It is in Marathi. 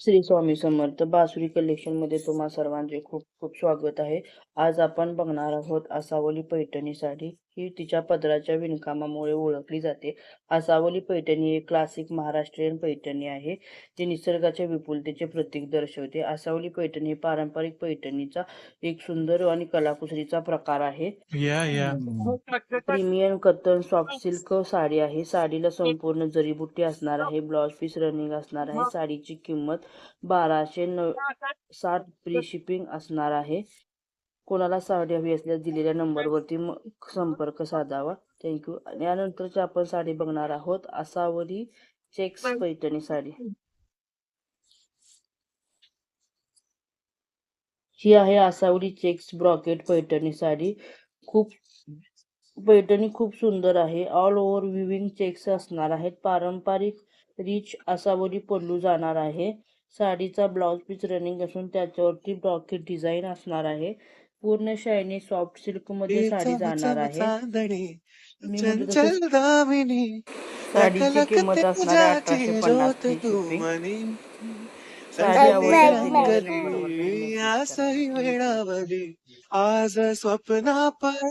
श्री स्वामी समर्थ बासुरी कलेक्शनमध्ये तुम्हा सर्वांचे खूप खूप स्वागत आहे. आज आपण बघणार आहोत आसावली पैठणीसाठी. ही तिच्या पदराच्या विणकामामुळे ओळखली जाते. आसावली पैठणी एक क्लासिक महाराष्ट्रीयन पैठणी आहे जी निसर्गाच्या विपुलतेचे प्रतीक दर्शवते. आसावली पैठणी ही पारंपरिक पैठणीचा एक सुंदर आणि कलाकुसरीचा प्रकार आहे. प्रीमियम कतन सॉफ्ट सिल्क साडी आहे. साडीला संपूर्ण जरीबुट्टी असणार आहे ब्लाउज पीस रनिंग असणार आहे. साडीची किंमत बाराशे साठ फ्री शिपिंग असणार आहे. कोणाला साडी हवी असल्यास दिलेल्या नंबरवरती संपर्क साधावा. थँक्यू आणि यानंतरची आपण साडी बघणार आहोत. आसावरी चेक्स पैठणी साडी. ही आहे आसावरी चेक्स ब्रॉकेट पैठणी साडी. खूप पैठणी खूप सुंदर आहे. ऑल ओव्हर विविंग चेक्स असणार आहेत. पारंपरिक रिच आसावरी पल्लू जाणार आहे. साडीचा ब्लाउज पीस रनिंग असून त्याच्यावरती ब्रॉकेट डिझाईन असणार आहे. पूर्ण शायनी सॉफ्ट सिल्कमध्ये साडी जाणार आहे. मी चंचल दामिनी साडीची किंमत असणार आहे अठराशे पन्नास free shipping. साडी आवडल्यास दिलेल्या नंबरवरती आसही वेळावली आज स्वप्ना पण